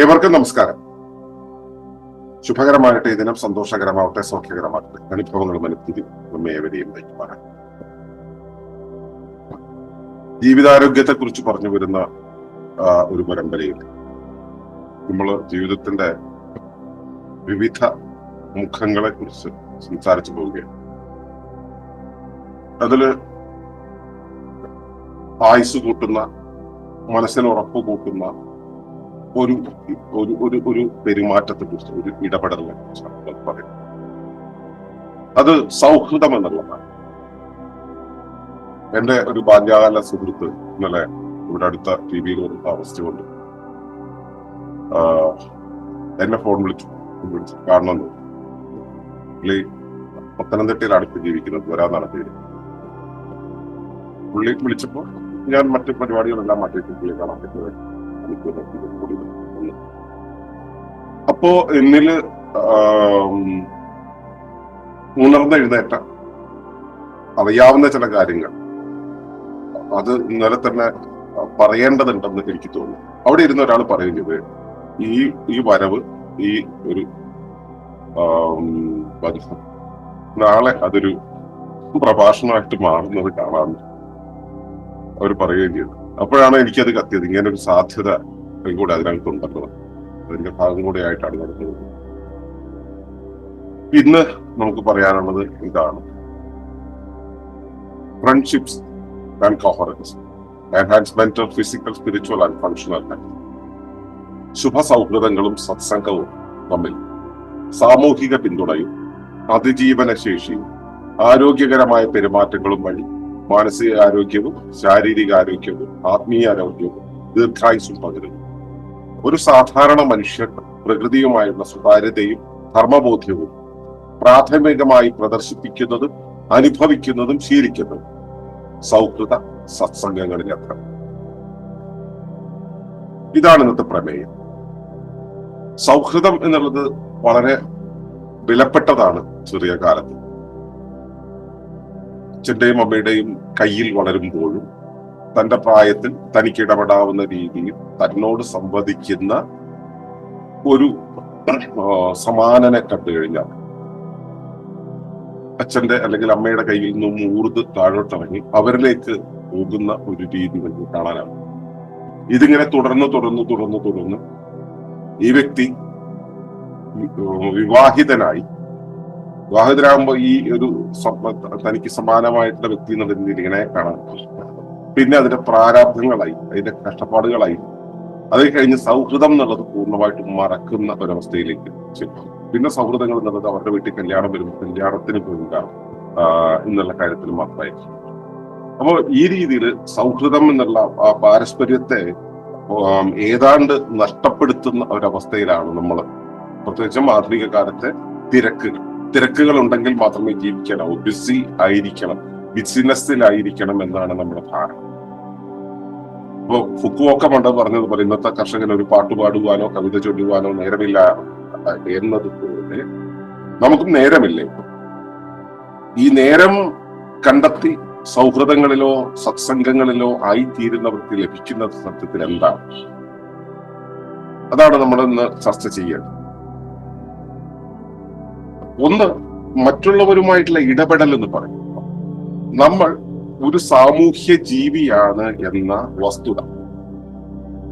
ഏവർക്കും നമസ്കാരം. ശുഭകരമാകട്ടെ ഈ ദിനം സന്തോഷകരമാവട്ടെ സൗഖ്യകരമാകട്ടെ. അനുഭവങ്ങളും അനുഭൂതി നമ്മെ ഏവരെയും ജീവിതാരോഗ്യത്തെ കുറിച്ച് പറഞ്ഞു വരുന്ന ഒരു പരമ്പരയിൽ നമ്മൾ ജീവിതത്തിന്റെ വിവിധ മുഖങ്ങളെ കുറിച്ച് സംസാരിച്ചു പോവുകയാണ്. അതിൽ ആയുസ് കൂട്ടുന്ന മനസ്സിന് ഉറപ്പ് കൂട്ടുന്ന ഒരു ഒരു ഒരു ഒരു പെരുമാറ്റത്തെ കുറിച്ച് ഒരു ഇടപെടലിനെ കുറിച്ചാണ് പറയുന്നത് അത് സൗഹൃദം എന്നുള്ളതാണ് എന്റെ ഒരു ബാല്യകാല സുഹൃത്ത് ഇന്നലെ ഇവിടെ അടുത്ത ടി വിയിൽ ഒരു അവസ്ഥ കൊണ്ട് എന്നെ ഫോൺ വിളിച്ചു. വിളിച്ചു കാണണം പുള്ളി പത്തനംതിട്ടയിൽ അടുത്ത് ജീവിക്കുന്നത്. വരാന്നാണ് പേര്. പുള്ളി വിളിച്ചപ്പോ ഞാൻ മറ്റു പരിപാടികളെല്ലാം മാറ്റിയിട്ട് പുള്ളിയെ കാണാൻ പറ്റുന്നത്. അപ്പോ എന്നിൽ ഉണർന്ന ഉണർന്നെഴുന്നേറ്റ അറിയാവുന്ന ചില കാര്യങ്ങൾ. അത് ഇന്നലെ തന്നെ പറയേണ്ടതുണ്ടെന്ന് എനിക്ക് തോന്നുന്നു. അവിടെ ഇരുന്ന ഒരാൾ പറയുന്നത് ഈ ഈ വരവ് ഈ ഒരു നാളെ അതൊരു പ്രഭാഷണമായിട്ട് മാറുന്നത് കാണാൻ അവർ പറയുകയും ചെയ്തു. അപ്പോഴാണ് എനിക്കത് കത്തിയത്. ഇങ്ങനെ ഒരു സാധ്യത കൂടെ അതിനകത്തുണ്ടല്ലോ അതിന്റെ ഭാഗം കൂടെ ആയിട്ടാണ് നടക്കുന്നത്. ഇന്ന് നമുക്ക് പറയാനുള്ളത് ഇതാണ്. Friendships and coherence enhancement of physical spiritual and functional health ശുഭ സൗഹൃദങ്ങളും സത്സംഗവും തമ്മിൽ സാമൂഹിക പിന്തുണയും അതിജീവന ശേഷിയും ആരോഗ്യകരമായ പെരുമാറ്റങ്ങളും വഴി മാനസിക ആരോഗ്യവും ശാരീരിക ആരോഗ്യവും ആത്മീയ ആരോഗ്യവും ദീർഘായുസും പകരുന്നു. ഒരു സാധാരണ മനുഷ്യൻ പ്രകൃതിയുമായുള്ള സുതാര്യതയും ധർമ്മബോധ്യവും പ്രാഥമികമായി പ്രദർശിപ്പിക്കുന്നതും അനുഭവിക്കുന്നതും ശീലിക്കുന്നതും സൗഹൃദ സത്സംഗങ്ങളിലത്ര ഇതാണ് ഇന്നത്തെ പ്രമേയം. സൗഹൃദം എന്നുള്ളത് വളരെ വിലപ്പെട്ടതാണ് ചെറിയ കാലത്ത്. അച്ഛന്റെയും അമ്മയുടെയും കയ്യിൽ വളരുമ്പോഴും തന്റെ പ്രായത്തിൽ തനിക്ക് ഇടപെടാവുന്ന രീതിയിൽ തന്നോട് സംവദിക്കുന്ന ഒരു സമാനനെ കണ്ടു കഴിഞ്ഞാൽ അച്ഛന്റെ അല്ലെങ്കിൽ അമ്മയുടെ കയ്യിൽ നിന്നും ഊർത് താഴോട്ടിറങ്ങി അവരിലേക്ക് പോകുന്ന ഒരു രീതി നമുക്ക് കാണാനാണ്. ഇതിങ്ങനെ തുടർന്ന് തുടർന്ന് തുടർന്ന് തുടർന്ന് ഈ വ്യക്തി വിവാഹിതനായി വിവാഹിതരാകുമ്പോ ഈ ഒരു തനിക്ക് സമാനമായിട്ടുള്ള വ്യക്തി എന്നുള്ള രീതിയിൽ ഇങ്ങനെ കാണാൻ പിന്നെ അതിന്റെ പ്രാരാബ്ധങ്ങളായി അതിന്റെ കഷ്ടപ്പാടുകളായി. അത് കഴിഞ്ഞ് സൗഹൃദം എന്നുള്ളത് പൂർണമായിട്ടും മറക്കുന്ന ഒരവസ്ഥയിലേക്ക് പിന്നെ സൗഹൃദങ്ങൾ എന്നുള്ളത് അവരുടെ വീട്ടിൽ കല്യാണം വരുമ്പോൾ കല്യാണത്തിന് പോവുക എന്നുള്ള കാര്യത്തിൽ മാത്രമായിരിക്കും. അപ്പോൾ ഈ രീതിയിൽ സൗഹൃദം എന്നുള്ള ആ പാരസ്പര്യത്തെ ഏതാണ്ട് നഷ്ടപ്പെടുത്തുന്ന ഒരവസ്ഥയിലാണ് നമ്മൾ പ്രത്യേകിച്ചും ആധുനിക കാലത്തെ തിരക്കുകൾ. തിരക്കുകൾ ഉണ്ടെങ്കിൽ മാത്രമേ ജീവിക്കാനാവൂ ബിസി ആയിരിക്കണം. ബിസിനസ്സിലായിരിക്കണം എന്നാണ് നമ്മുടെ ധാരണ. ഇപ്പോ ഫുക്കുവോക്ക പണ്ട് പറഞ്ഞതുപോലെ ഇന്നത്തെ കർഷകൻ ഒരു പാട്ട് പാടുവാനോ കവിത ചൊല്ലുവാനോ നേരമില്ല എന്നതുപോലെ നമുക്കും നേരമില്ലേ? ഈ നേരം കണ്ടെത്തി സൗഹൃദങ്ങളിലോ സത്സംഗങ്ങളിലോ ആയിത്തീരുന്നവർക്ക് ലഭിക്കുന്നത് സത്യത്തിൽ എന്താണ് അതാണ് നമ്മൾ ഇന്ന് ചർച്ച ചെയ്യേണ്ടത്. ഒന്ന് മറ്റുള്ളവരുമായിട്ടുള്ള ഇടപെടൽ എന്ന് പറയും. നമ്മൾ ഒരു സാമൂഹ്യ ജീവിയാണ് എന്ന വസ്തുത.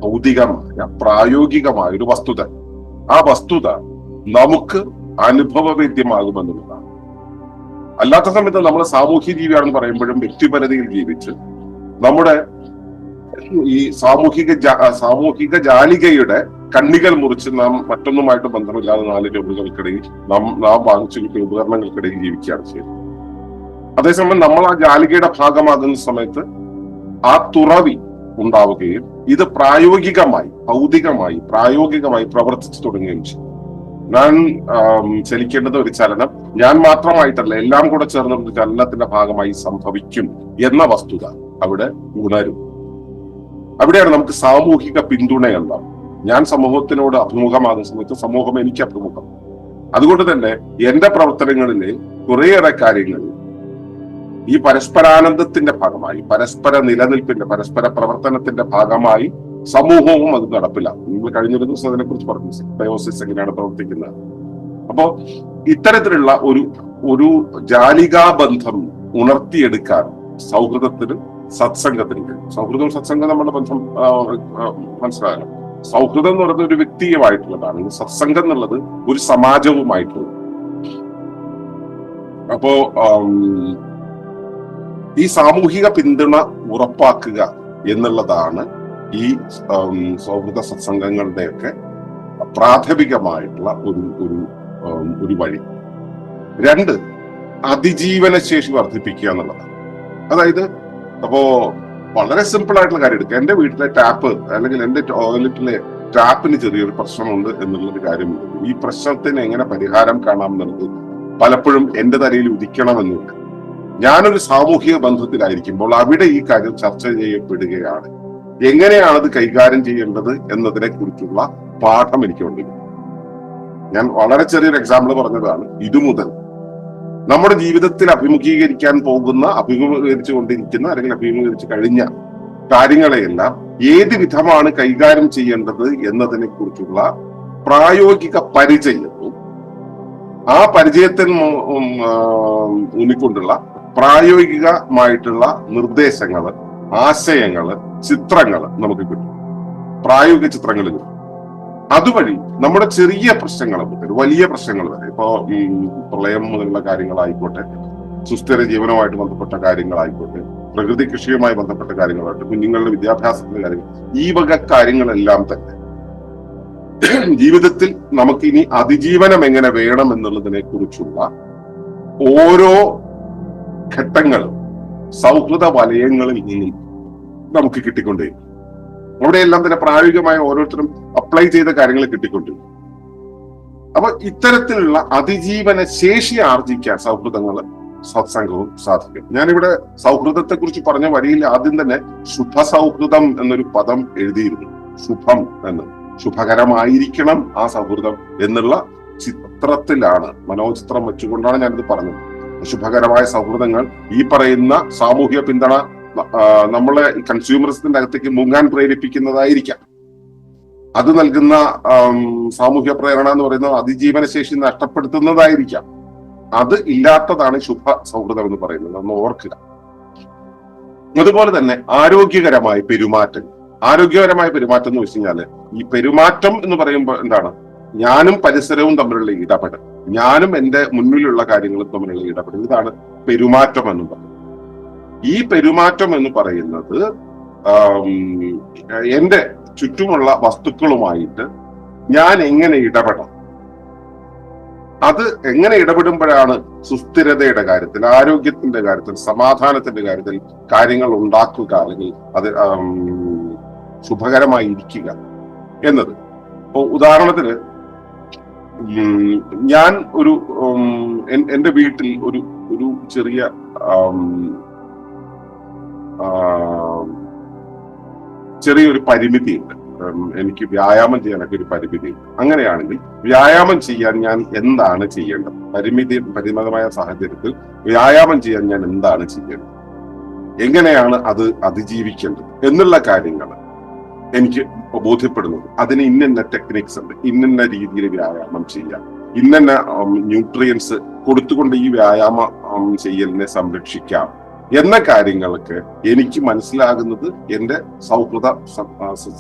ഭൗതികമായ പ്രായോഗികമായ ഒരു വസ്തുത. ആ വസ്തുത നമുക്ക് അനുഭവവേദ്യമാകുമെന്നുള്ളതാണ്. അല്ലാത്ത സമയത്ത് നമ്മൾ സാമൂഹ്യ ജീവിയാണെന്ന് പറയുമ്പോഴും വ്യക്തിപരതയിൽ ജീവിച്ച് നമ്മുടെ ഈ സാമൂഹിക സാമൂഹിക ജാലികയുടെ കണ്ണികൾ മുറിച്ച് നാം മറ്റൊന്നുമായിട്ട് ബന്ധമില്ലാതെ നാല് രൂപകൾക്കിടയിൽ നാം നാം വാങ്ങിച്ചു കിട്ടിയ ഉപകരണങ്ങൾക്കിടയിൽ ജീവിക്കുകയാണ് ചെയ്യുന്നത്. അതേസമയം നമ്മൾ ആ ജാലികയുടെ ഭാഗമാകുന്ന സമയത്ത് ആ തുറവി ഉണ്ടാവുകയും ഇത് പ്രായോഗികമായി ഭൗതികമായി പ്രായോഗികമായി പ്രവർത്തിച്ചു തുടങ്ങുകയും ചെയ്യും. ഞാൻ ചലിക്കേണ്ടത് ഒരു ചലനം ഞാൻ മാത്രമായിട്ടല്ല എല്ലാം കൂടെ ചേർന്ന ഒരു ചലനത്തിന്റെ ഭാഗമായി സംഭവിക്കും എന്ന വസ്തുത അവിടെ ഉണരും. അവിടെയാണ് നമുക്ക് സാമൂഹിക പിന്തുണയുണ്ടാവും ഞാൻ സമൂഹത്തിനോട് അഭിമുഖമാകുന്ന സമയത്ത് സമൂഹം എനിക്ക് അഭിമുഖം. അതുകൊണ്ട് തന്നെ എന്റെ പ്രവർത്തനങ്ങളിലെ കുറേയേറെ കാര്യങ്ങൾ ഈ പരസ്പരാനന്ദത്തിന്റെ ഭാഗമായി പരസ്പര നിലനിൽപ്പിന്റെ പരസ്പര പ്രവർത്തനത്തിന്റെ ഭാഗമായി സമൂഹവും അത് നടപ്പില്ല നിങ്ങൾ കഴിഞ്ഞൊരു ദിവസം അതിനെ കുറിച്ച് പറഞ്ഞു. ബയോസിസ് എങ്ങനെയാണ് പ്രവർത്തിക്കുന്നത്? അപ്പോ ഇത്തരത്തിലുള്ള ഒരു ഒരു ജാലികാ ബന്ധം ഉണർത്തിയെടുക്കാൻ സൗഹൃദത്തിനും സത്സംഗത്തിനും കഴിയും. സൗഹൃദവും സത്സംഗം നമ്മുടെ ബന്ധം മനസ്സിലാകണം സൗഹൃദം എന്ന് പറയുന്നത് ഒരു വ്യക്തിയുമായിട്ടുള്ളതാണ്. സത്സംഗം എന്നുള്ളത് ഒരു സമാജവുമായിട്ടുള്ളത് അപ്പോ ഈ സാമൂഹിക പിന്തുണ ഉറപ്പാക്കുക എന്നുള്ളതാണ് ഈ സൗഹൃദ സത്സംഗങ്ങളുടെയൊക്കെ പ്രാഥമികമായിട്ടുള്ള ഒരു ഒരു ഒരു വഴി. രണ്ട് അതിജീവന ശേഷി വർദ്ധിപ്പിക്കുക എന്നുള്ളതാണ്. അതായത് അപ്പോ വളരെ സിമ്പിൾ ആയിട്ടുള്ള കാര്യം എടുക്കുക. എന്റെ വീട്ടിലെ ടാപ്പ് അല്ലെങ്കിൽ എന്റെ ടോയ്ലറ്റിലെ ടാപ്പിന് ചെറിയൊരു പ്രശ്നമുണ്ട് എന്നുള്ളൊരു കാര്യമുണ്ട്. ഈ പ്രശ്നത്തിന് എങ്ങനെ പരിഹാരം കാണാം എന്നുള്ളത് പലപ്പോഴും എന്റെ തലയിൽ ഉദിക്കണമെന്നില്ല ഞാനൊരു സാമൂഹിക ബന്ധത്തിലായിരിക്കുമ്പോൾ അവിടെ ഈ കാര്യം ചർച്ച ചെയ്യപ്പെടുകയാണ്. എങ്ങനെയാണ് അത് കൈകാര്യം ചെയ്യേണ്ടത് എന്നതിനെ കുറിച്ചുള്ള പാഠം എനിക്കുണ്ട് ഞാൻ വളരെ ചെറിയൊരു എക്സാമ്പിൾ പറഞ്ഞതാണ്. ഇതുമുതൽ നമ്മുടെ ജീവിതത്തിൽ അഭിമുഖീകരിക്കാൻ പോകുന്ന അഭിമുഖീകരിച്ചു കൊണ്ടിരിക്കുന്ന അല്ലെങ്കിൽ അഭിമുഖീകരിച്ചു കഴിഞ്ഞ കാര്യങ്ങളെയെല്ലാം ഏത് വിധമാണ് കൈകാര്യം ചെയ്യേണ്ടത് എന്നതിനെ കുറിച്ചുള്ള പ്രായോഗിക പരിചയവും ആ പരിചയത്തിന് ഊന്നിക്കൊണ്ടുള്ള പ്രായോഗികമായിട്ടുള്ള നിർദ്ദേശങ്ങൾ ആശയങ്ങൾ ചിത്രങ്ങൾ നമുക്ക് കിട്ടും. പ്രായോഗിക ചിത്രങ്ങൾ കിട്ടും അതുവഴി നമ്മുടെ ചെറിയ പ്രശ്നങ്ങൾ മുതൽ വലിയ പ്രശ്നങ്ങൾ വരെ ഇപ്പോ പ്രളയം മുതലുള്ള കാര്യങ്ങളായിക്കോട്ടെ സുസ്ഥിര ജീവനവുമായിട്ട് ബന്ധപ്പെട്ട കാര്യങ്ങളായിക്കോട്ടെ പ്രകൃതി കൃഷിയുമായി ബന്ധപ്പെട്ട കാര്യങ്ങളായിട്ട് കുഞ്ഞുങ്ങളുടെ വിദ്യാഭ്യാസത്തിന്റെ കാര്യങ്ങൾ ഈ വക കാര്യങ്ങളെല്ലാം തന്നെ ജീവിതത്തിൽ നമുക്ക് ഇനി അതിജീവനം എങ്ങനെ വേണം എന്നുള്ളതിനെ കുറിച്ചുള്ള ഓരോ ഘട്ടങ്ങളും സൗഹൃദ വലയങ്ങളിൽ നിന്നും നമുക്ക് കിട്ടിക്കൊണ്ടേയിരിക്കും. അവിടെയെല്ലാം തന്നെ പ്രായോഗികമായ ഓരോരുത്തരും അപ്ലൈ ചെയ്ത കാര്യങ്ങൾ കിട്ടിക്കൊണ്ടിരിക്കും അപ്പൊ ഇത്തരത്തിലുള്ള അതിജീവന ശേഷി ആർജിക്കാൻ സൗഹൃദങ്ങൾ സത്സംഗവും സാധിക്കും. ഞാനിവിടെ സൗഹൃദത്തെ കുറിച്ച് പറഞ്ഞ വരിയിൽ ആദ്യം തന്നെ ശുഭ സൗഹൃദം എന്നൊരു പദം എഴുതിയിരുന്നു. ശുഭം എന്ന്. ശുഭകരമായിരിക്കണം ആ സൗഹൃദം എന്നുള്ള ചിത്രത്തിലാണ് മനോചിത്രം വെച്ചുകൊണ്ടാണ് ഞാനിത് പറഞ്ഞത്. ശുഭകരമായ സൗഹൃദങ്ങൾ ഈ പറയുന്ന സാമൂഹ്യ പിന്തുണ നമ്മളെ കൺസ്യൂമറിസത്തിന്റെ അകത്തേക്ക് മുങ്ങാൻ പ്രേരിപ്പിക്കുന്നതായിരിക്കാം. അത് നൽകുന്ന സാമൂഹ്യ പ്രേരണ എന്ന് പറയുന്നത് അതിജീവന ശേഷി നഷ്ടപ്പെടുത്തുന്നതായിരിക്കാം. അത് ഇല്ലാത്തതാണ് ശുഭ സൗഹൃദം എന്ന് പറയുന്നത്. ഒന്ന് ഓർക്കുക. അതുപോലെ തന്നെ ആരോഗ്യകരമായ പെരുമാറ്റം. ആരോഗ്യകരമായ പെരുമാറ്റം എന്ന് വെച്ച് കഴിഞ്ഞാൽ ഈ പെരുമാറ്റം എന്ന് പറയുമ്പോൾ എന്താണ്? ഞാനും പരിസരവും തമ്മിലുള്ള ഇടപെടൽ. ഞാനും എന്റെ മുന്നിലുള്ള കാര്യങ്ങളും തമ്മിലുള്ള ഇടപെടൽ. ഇതാണ് പെരുമാറ്റം എന്ന് പറയുന്നത്. ഈ പെരുമാറ്റം എന്ന് പറയുന്നത് എന്റെ ചുറ്റുമുള്ള വസ്തുക്കളുമായിട്ട് ഞാൻ എങ്ങനെ ഇടപെടണം? അത് എങ്ങനെ ഇടപെടുമ്പോഴാണ് സുസ്ഥിരതയുടെ കാര്യത്തിൽ ആരോഗ്യത്തിന്റെ കാര്യത്തിൽ സമാധാനത്തിന്റെ കാര്യത്തിൽ കാര്യങ്ങൾ ഉണ്ടാക്കുക അല്ലെങ്കിൽ അത് ശുഭകരമായി ഇരിക്കുക എന്നത്. ഇപ്പോൾ ഉദാഹരണത്തിന് ഞാൻ ഒരു എന്റെ വീട്ടിൽ ഒരു ഒരു ചെറിയ ചെറിയൊരു പരിമിതിയുണ്ട്. എനിക്ക് വ്യായാമം ചെയ്യാനൊക്കെ ഒരു പരിമിതിയുണ്ട്. അങ്ങനെയാണെങ്കിൽ വ്യായാമം ചെയ്യാൻ ഞാൻ എന്താണ് ചെയ്യേണ്ടത്? പരിമിതി പരിമിതമായ സാഹചര്യത്തിൽ വ്യായാമം ചെയ്യാൻ ഞാൻ എന്താണ് ചെയ്യേണ്ടത്? എങ്ങനെയാണ് അത് അതിജീവിക്കേണ്ടത്? എന്നുള്ള കാര്യങ്ങൾ എനിക്ക് ബോധ്യപ്പെടുന്നത് അതിന് ഇന്നിന്ന ടെക്നിക്സ് ഉണ്ട്. ഇന്നെന്ന രീതിയിൽ വ്യായാമം ചെയ്യാം. ഇന്നെന്ന ന്യൂട്രിയൻസ് കൊടുത്തുകൊണ്ട് ഈ വ്യായാമം ചെയ്യലിനെ സംരക്ഷിക്കാം. എന്ന കാര്യങ്ങൾക്ക് എനിക്ക് മനസ്സിലാകുന്നത് എന്റെ സൗഹൃദ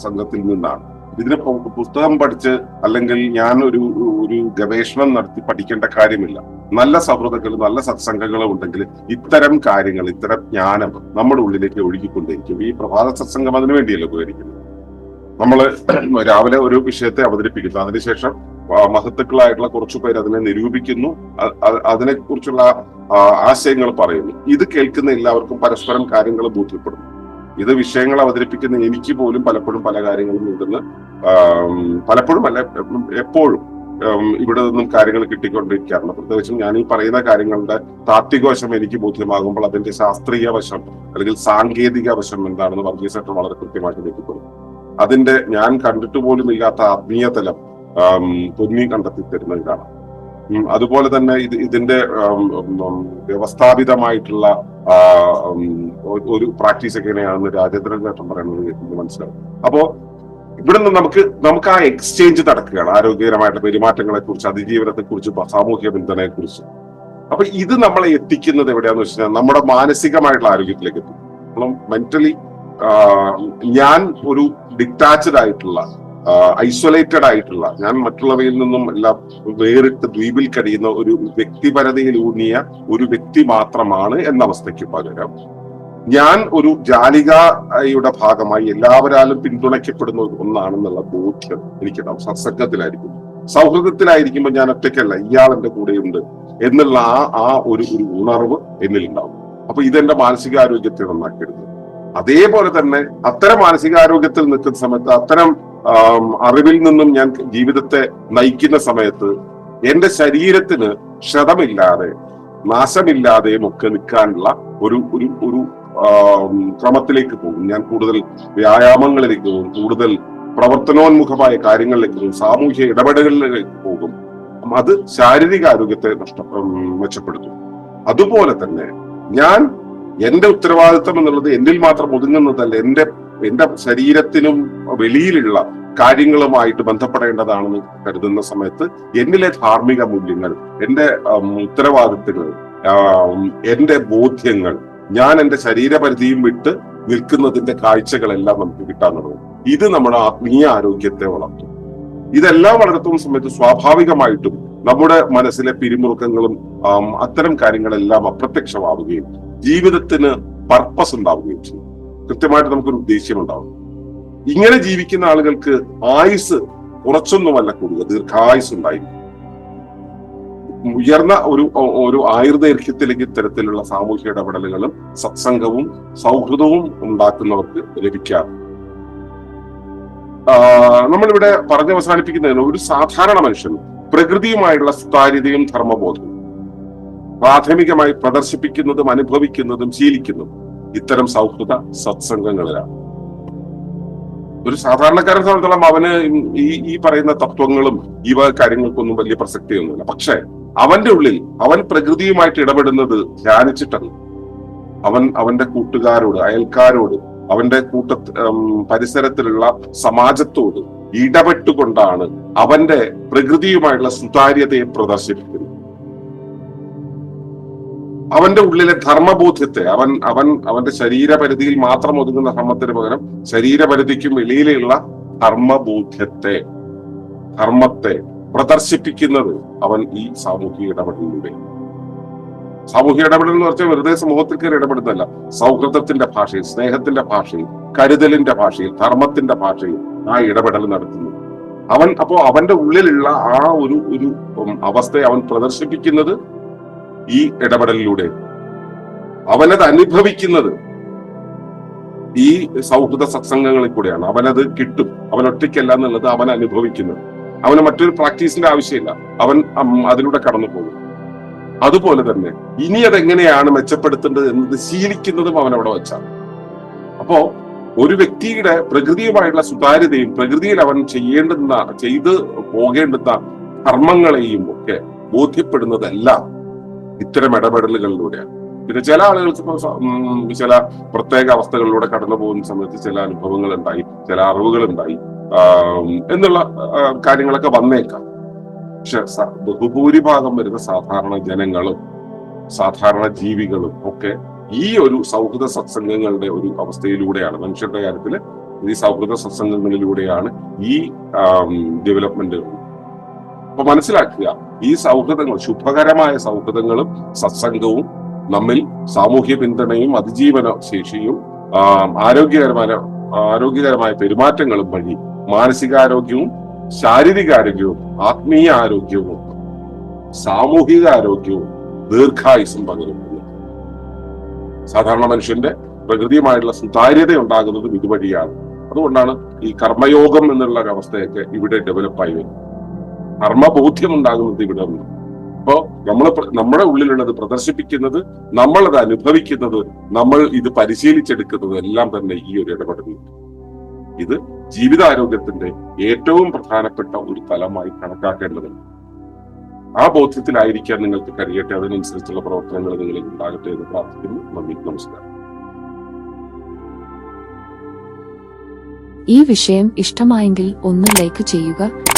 സംഘത്തിൽ നിന്നാണ്. ഇതിന് പുസ്തകം പഠിച്ച് അല്ലെങ്കിൽ ഞാൻ ഒരു ഒരു ഗവേഷണം നടത്തി പഠിക്കേണ്ട കാര്യമില്ല. നല്ല സൗഹൃദങ്ങളും നല്ല സത്സംഗങ്ങളും ഉണ്ടെങ്കിൽ ഇത്തരം കാര്യങ്ങൾ ഇത്തരം ജ്ഞാനം നമ്മുടെ ഉള്ളിലേക്ക് ഒഴുകിക്കൊണ്ടിരിക്കും. ഈ പ്രഭാത സത്സംഗം അതിനു വേണ്ടിയല്ലോ ഉപകരിക്കുന്നത്? നമ്മൾ രാവിലെ ഒരു വിഷയത്തെ അവതരിപ്പിക്കുന്നു. അതിനുശേഷം മഹത്തുക്കളായിട്ടുള്ള കുറച്ചു പേര് അതിനെ നിരൂപിക്കുന്നു. അതിനെ കുറിച്ചുള്ള അതിനെക്കുറിച്ചുള്ള ആശയങ്ങൾ പറയുന്നു. ഇത് കേൾക്കുന്ന എല്ലാവർക്കും പരസ്പരം കാര്യങ്ങൾ ബോധ്യപ്പെടുന്നു. ഇത് വിഷയങ്ങൾ അവതരിപ്പിക്കുന്ന എനിക്ക് പോലും പലപ്പോഴും പല കാര്യങ്ങളും ഇവിടുന്ന് പലപ്പോഴും അല്ല എപ്പോഴും ഇവിടെ നിന്നും കാര്യങ്ങൾ കിട്ടിക്കൊണ്ടിരിക്കാറുണ്ട്. പ്രത്യേകിച്ചും ഞാൻ ഈ പറയുന്ന കാര്യങ്ങളുടെ താത്വിക വശം എനിക്ക് ബോധ്യമാകുമ്പോൾ അതിന്റെ ശാസ്ത്രീയ വശം അല്ലെങ്കിൽ സാങ്കേതിക വശം എന്താണെന്ന് വർഗീസ് സെക്ടർ വളരെ കൃത്യമായിട്ട് എത്തിക്കൊടുക്കും അതിന്റെ ഞാൻ കണ്ടിട്ട് പോലും ഇല്ലാത്ത ആത്മീയ തലം പൊന്നി കണ്ടെത്തിത്തരുന്ന ഇതാണ്. അതുപോലെ തന്നെ ഇത് ഇതിന്റെ വ്യവസ്ഥാപിതമായിട്ടുള്ള ഒരു പ്രാക്ടീസ് എങ്ങനെയാണെന്ന് രാജേന്ദ്രൻ ചേട്ടൻ പറയുന്നത് എനിക്ക് മനസ്സിലാവും. അപ്പോ ഇവിടെ നിന്ന് നമുക്ക് നമുക്ക് ആ എക്സ്ചേഞ്ച് നടക്കുകയാണ് ആരോഗ്യകരമായിട്ടുള്ള പെരുമാറ്റങ്ങളെ കുറിച്ച് അതിജീവനത്തെ കുറിച്ച് സാമൂഹ്യ പിന്തുണയെ കുറിച്ച് അപ്പൊ ഇത് നമ്മളെ എത്തിക്കുന്നത് എവിടെയാന്ന് വെച്ചാൽ നമ്മുടെ മാനസികമായിട്ടുള്ള ആരോഗ്യത്തിലേക്ക് എത്തും. മെന്റലി ഞാൻ ഒരു ഡിറ്റാച്ച്ഡ് ആയിട്ടുള്ള ഐസൊലേറ്റഡ് ആയിട്ടുള്ള ഞാൻ മറ്റുള്ളവയിൽ നിന്നും എല്ലാം വേറിട്ട് ദ്വീപിൽ കഴിയുന്ന ഒരു വ്യക്തിപരതയിലൂന്നിയ ഒരു വ്യക്തി മാത്രമാണ് എന്ന അവസ്ഥയ്ക്ക് പകരം ഞാൻ ഒരു ജാലികയുടെ ഭാഗമായി എല്ലാവരാലും പിന്തുണയ്ക്കപ്പെടുന്ന ഒന്നാണെന്നുള്ള ബോധ്യം എനിക്കുണ്ടാവും സത്സംഗത്തിലായിരിക്കും സൗഹൃദത്തിലായിരിക്കുമ്പോൾ ഞാൻ ഒറ്റയ്ക്കല്ല ഇയാൾ എന്റെ കൂടെയുണ്ട് എന്നുള്ള ആ ആ ഒരു ഒരു ഉണർവ് എന്നിൽ ഉണ്ടാവും അപ്പൊ ഇതെന്റെ മാനസികാരോഗ്യത്തെ നന്നാക്കിയെടുക്കും അതേപോലെ തന്നെ അത്തരം മാനസികാരോഗ്യത്തിൽ നിൽക്കുന്ന സമയത്ത് അത്തരം അറിവിൽ നിന്നും ഞാൻ ജീവിതത്തെ നയിക്കുന്ന സമയത്ത് എന്റെ ശരീരത്തിന് ക്ഷതമില്ലാതെ നാശമില്ലാതെയും ഒക്കെ നിൽക്കാനുള്ള ഒരു ഒരു ഒരു ക്രമത്തിലേക്ക് പോകും. ഞാൻ കൂടുതൽ വ്യായാമങ്ങളിലേക്ക് പോകും കൂടുതൽ പ്രവർത്തനോന്മുഖമായ കാര്യങ്ങളിലേക്ക് പോകും സാമൂഹ്യ ഇടപെടലുകളിലേക്ക് പോകും. അത് ശാരീരിക ആരോഗ്യത്തെ നഷ്ട മെച്ചപ്പെടുത്തും. അതുപോലെ തന്നെ ഞാൻ എന്റെ ഉത്തരവാദിത്വം എന്നുള്ളത് എന്നിൽ മാത്രം ഒതുങ്ങുന്നതല്ല എന്റെ എന്റെ ശരീരത്തിനും വെളിയിലുള്ള കാര്യങ്ങളുമായിട്ട് ബന്ധപ്പെടേണ്ടതാണെന്ന് കരുതുന്ന സമയത്ത് എന്നിലെ ധാർമ്മിക മൂല്യങ്ങൾ എന്റെ ഉത്തരവാദിത്തങ്ങൾ എന്റെ ബോധ്യങ്ങൾ ഞാൻ എന്റെ ശരീരപരിധിയും വിട്ട് നിൽക്കുന്നതിന്റെ കാഴ്ചകളെല്ലാം നമുക്ക് കിട്ടാൻ തുടങ്ങും. ഇത് നമ്മുടെ ആത്മീയ ആരോഗ്യത്തെ വളർത്തും. ഇതെല്ലാം വളർത്തുന്ന സമയത്ത് സ്വാഭാവികമായിട്ടും നമ്മുടെ മനസ്സിലെ പിരിമുറുക്കങ്ങളും അത്തരം കാര്യങ്ങളെല്ലാം അപ്രത്യക്ഷമാവുകയും ജീവിതത്തിന് പർപ്പസ് ഉണ്ടാവുകയും ചെയ്യും. കൃത്യമായിട്ട് നമുക്കൊരു ഉദ്ദേശ്യം ഉണ്ടാവും. ഇങ്ങനെ ജീവിക്കുന്ന ആളുകൾക്ക് ആയുസ് കുറച്ചൊന്നുമല്ല കൂടുക ദീർഘായുസ് ഉണ്ടായിരിക്കും ഉയർന്ന ഒരു ഒരു ആയുർദൈർഘ്യത്തിലേക്ക് തരത്തിലുള്ള സാമൂഹ്യ ഇടപെടലുകളും സത്സംഗവും സൗഹൃദവും ഉണ്ടാക്കുന്നവർക്ക് ലഭിക്കാറ്. നമ്മളിവിടെ പറഞ്ഞ് അവസാനിപ്പിക്കുന്നതിന് ഒരു സാധാരണ മനുഷ്യൻ പ്രകൃതിയുമായുള്ള സുതാര്യതയും ധർമ്മബോധവും പ്രാഥമികമായി പ്രദർശിപ്പിക്കുന്നതും അനുഭവിക്കുന്നതും ശീലിക്കുന്നതും ഇത്തരം സൗഹൃദ സത്സംഗങ്ങളിലാണ് ഒരു സാധാരണക്കാരനെ സംബന്ധിച്ചോളം അവന് ഈ ഈ പറയുന്ന തത്വങ്ങളും ഈ വക കാര്യങ്ങൾക്കൊന്നും വലിയ പ്രസക്തിയൊന്നുമില്ല. പക്ഷെ അവന്റെ ഉള്ളിൽ അവൻ പ്രകൃതിയുമായിട്ട് ഇടപെടുന്നത് ധ്യാനിച്ചിട്ടാണ് അവൻ അവന്റെ കൂട്ടുകാരോട് അയൽക്കാരോട് അവന്റെ കൂട്ട പരിസരത്തിലുള്ള സമാജത്തോട് ഇടപെട്ടുകൊണ്ടാണ് അവന്റെ പ്രകൃതിയുമായുള്ള സുതാര്യതയെ പ്രദർശിപ്പിക്കുന്നത്. അവന്റെ ഉള്ളിലെ ധർമ്മബോധ്യത്തെ അവൻ അവൻ അവന്റെ ശരീരപരിധിയിൽ മാത്രം ഒതുങ്ങുന്ന ധർമ്മത്തിന് പകരം ശരീരപരിധിക്കും വെളിയിലുള്ള ധർമ്മബോധ്യത്തെ ധർമ്മത്തെ പ്രദർശിപ്പിക്കുന്നത് അവൻ ഈ സാമൂഹിക ഇടപെടലിലൂടെ. സാമൂഹിക ഇടപെടൽ എന്ന് പറഞ്ഞാൽ വെറുതെ സമൂഹത്തിൽ കയറി ഇടപെടുന്നതല്ല. സൗഹൃദത്തിന്റെ ഭാഷയിൽ സ്നേഹത്തിന്റെ ഭാഷയിൽ കരുതലിന്റെ ഭാഷയിൽ ധർമ്മത്തിന്റെ ഭാഷയിൽ ആ ഇടപെടൽ നടത്തുന്നു. അവൻ അപ്പോ അവന്റെ ഉള്ളിലുള്ള ആ ഒരു ഒരു അവസ്ഥയെ അവൻ പ്രദർശിപ്പിക്കുന്നത് ഈ ഇടപെടലിലൂടെ. അവനത് അനുഭവിക്കുന്നത് ഈ സൗഹൃദ സത്സംഗങ്ങളിൽ കൂടെയാണ്. അവനത് കിട്ടും. അവൻ ഒറ്റയ്ക്കല്ല എന്നുള്ളത് അവൻ അനുഭവിക്കുന്നത്. അവന് മറ്റൊരു പ്രാക്ടീസിന്റെ ആവശ്യമില്ല. അവൻ അതിലൂടെ കടന്നു പോകും അതുപോലെ തന്നെ ഇനി അതെങ്ങനെയാണ് മെച്ചപ്പെടുത്തേണ്ടത് എന്നത് ശീലിക്കുന്നതും അവൻ അവിടെ വെച്ചാണ്. അപ്പോ ഒരു വ്യക്തിയുടെ പ്രകൃതിയുമായുള്ള സുതാര്യതയും പ്രകൃതിയിൽ അവൻ ചെയ്യേണ്ടുന്ന ചെയ്ത് പോകേണ്ടുന്ന കർമ്മങ്ങളെയും ഒക്കെ ബോധ്യപ്പെടുന്നതെല്ലാം. ഇത്തരം ഇടപെടലുകളിലൂടെയാണ്. പിന്നെ ചില ആളുകൾക്ക് ചില പ്രത്യേക അവസ്ഥകളിലൂടെ കടന്നു പോകുന്ന സമയത്ത് ചില അനുഭവങ്ങൾ ഉണ്ടായി ചില അറിവുകൾ ഉണ്ടായി എന്നുള്ള കാര്യങ്ങളൊക്കെ വന്നേക്കാം. പക്ഷെ ബഹുഭൂരിഭാഗം വരുന്ന സാധാരണ ജനങ്ങളും സാധാരണ ജീവികളും ഒക്കെ ഈ ഒരു സൗഹൃദ സത്സംഗങ്ങളുടെ ഒരു അവസ്ഥയിലൂടെയാണ് മനുഷ്യരുടെ കാര്യത്തിൽ ഈ സൗഹൃദ സത്സംഗങ്ങളിലൂടെയാണ് ഈ ഡെവലപ്മെന്റ് അപ്പൊ മനസ്സിലാക്കുക ഈ സൗഹൃദങ്ങൾ ശുഭകരമായ സൗഹൃദങ്ങളും സത്സംഗവും നമ്മിൽ സാമൂഹ്യ പിന്തുണയും അതിജീവന ശേഷിയും ആരോഗ്യകരമായ ആരോഗ്യകരമായ പെരുമാറ്റങ്ങളും വഴി മാനസികാരോഗ്യവും ശാരീരിക ആരോഗ്യവും ആത്മീയ ആരോഗ്യവും സാമൂഹിക ആരോഗ്യവും ദീർഘായുസും പകരുന്നു. സാധാരണ മനുഷ്യന്റെ പ്രകൃതിയുമായിട്ടുള്ള സുതാര്യത ഉണ്ടാകുന്നതും ഇതുവഴിയാണ്. അതുകൊണ്ടാണ് ഈ കർമ്മയോഗം എന്നുള്ള ഒരു അവസ്ഥയൊക്കെ ഇവിടെ ഡെവലപ്പായി വരുന്നത്. കർമ്മബോധ്യം ഉണ്ടാകുന്നത് ഇവിടെ നിന്ന് അപ്പോ നമ്മളെ നമ്മുടെ ഉള്ളിലുള്ളത് പ്രദർശിപ്പിക്കുന്നത് നമ്മളത് അനുഭവിക്കുന്നത് നമ്മൾ ഇത് പരിശീലിച്ചെടുക്കുന്നത് എല്ലാം തന്നെ ഈ ഒരു ഇടപെടലിൽ. ഇത് ജീവിതാരോഗ്യത്തിന്റെ ഏറ്റവും പ്രധാനപ്പെട്ട ഒരു തലമായി കണക്കാക്കേണ്ടതുണ്ട്. ആ ബോധ്യത്തിലായിരിക്കാൻ നിങ്ങൾക്ക് കഴിയട്ടെ. അതിനനുസരിച്ചുള്ള പ്രവർത്തനങ്ങൾ നിങ്ങളിൽ ഉണ്ടാകട്ടെ എന്ന് പ്രാർത്ഥിക്കുന്നു. നന്ദി. നമസ്കാരം. ഈ വിഷയം ഇഷ്ടമായെങ്കിൽ ഒന്ന് ലൈക്ക് ചെയ്യുക